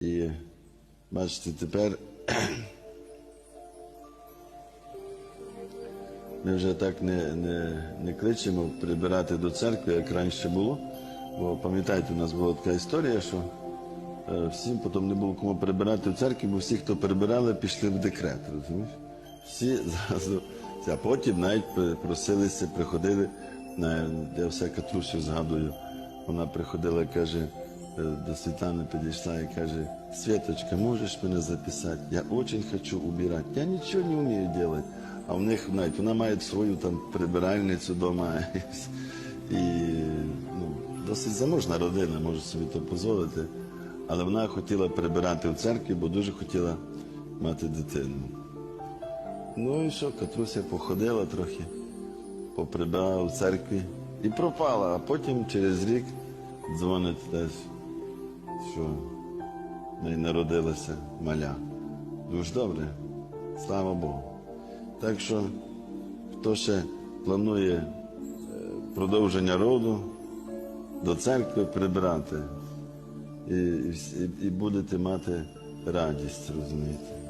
І бачите, тепер ми вже так не, не, не кличемо прибирати до церкви, як раніше було. Бо пам'ятаєте, у нас була така історія, що е, всім потім не було кому прибирати в церкві, бо всі, хто прибирали, пішли в декрет, розумієш? Всі зразу. А потім навіть просилися, приходили, я все Катрусю згадую, вона приходила і каже, до Світлани підійшла і каже, Світочка, можеш мене записати? Я дуже хочу убирати. Я нічого не вмію робити. А в них, навіть, вона має свою там прибиральницю вдома. І ну, досить заможна родина, може собі то дозволити. Але вона хотіла прибирати в церкві, бо дуже хотіла мати дитину. Ну і що, Катруся походила трохи, поприбирала в церкві і пропала, а потім через рік дзвонить теж, що в неї народилася маля. Дуже добре, слава Богу. Так що, хто ще планує е, продовження роду, до церкви прибрати і, і, і будете мати радість, розумієте.